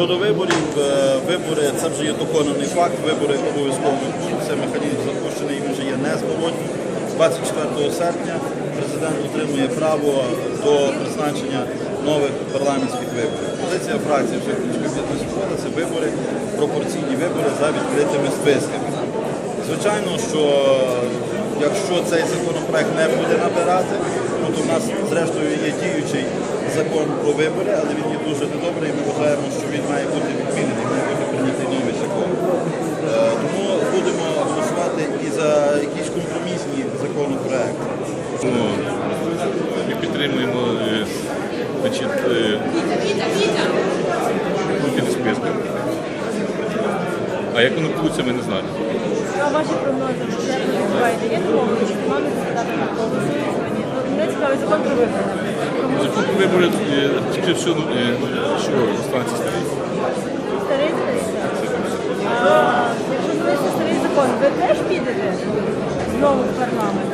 Щодо виборів, е, вибори це вже є доконаний факт. Вибори обов'язково. Це механізм запущений, він вже є незворотній. 24 серпня президент отримує право до призначення нових парламентських виборів. Позиція фракції вже свободи це вибори, пропорційні вибори за відкритими списками. Звичайно, що якщо цей законопроект не буде набирати, ну, то в нас зрештою є діючий закон про вибори, але він є дуже недобрий, і ми вважаємо, що він має бути відмінений, має бути прийнятий новий закон. Е, Тому будемо голосувати і за якісь компромісні законопроекти. Ну, Ми підтримуємо е, значить, е, Путіна. А як воно вийде, ми не знаємо. А ваші прогнози вже відбуваєте? Є думки, що мами депутати проголосують сьогодні? Ну, Мене цікавий закон про вибори. Закон про вибори е, тільки все, е, що станція старі. Старий старий? А, Якщо зробити старий закон, ви теж підете знову в парламент?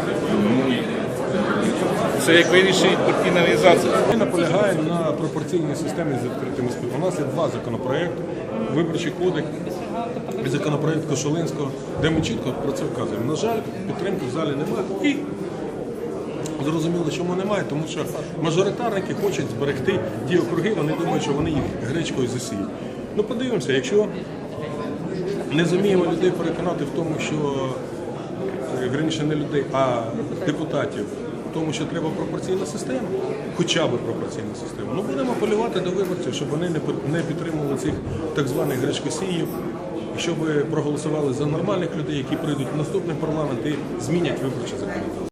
Це як вирішить партійна організація. Ми наполягаємо на пропорційній системі з відкритими списками. У нас є два законопроекти. Виборчий кодекс і законопроект Кошулинського, де ми чітко про це вказуємо. На жаль, підтримки в залі немає. І зрозуміло, чому немає, тому що мажоритарники хочуть зберегти ті округи, вони думають, що вони їх гречкою засіють. Ну подивимося, якщо не зуміємо людей переконати в тому, що е, не людей, а депутатів. в Тому що треба пропорційна система, хоча б пропорційна система. Ну будемо полювати до виборців, щоб вони не підтримували цих так званих гречкосіїв, і щоб проголосували за нормальних людей, які прийдуть в наступний парламент і змінять виборче законодавство.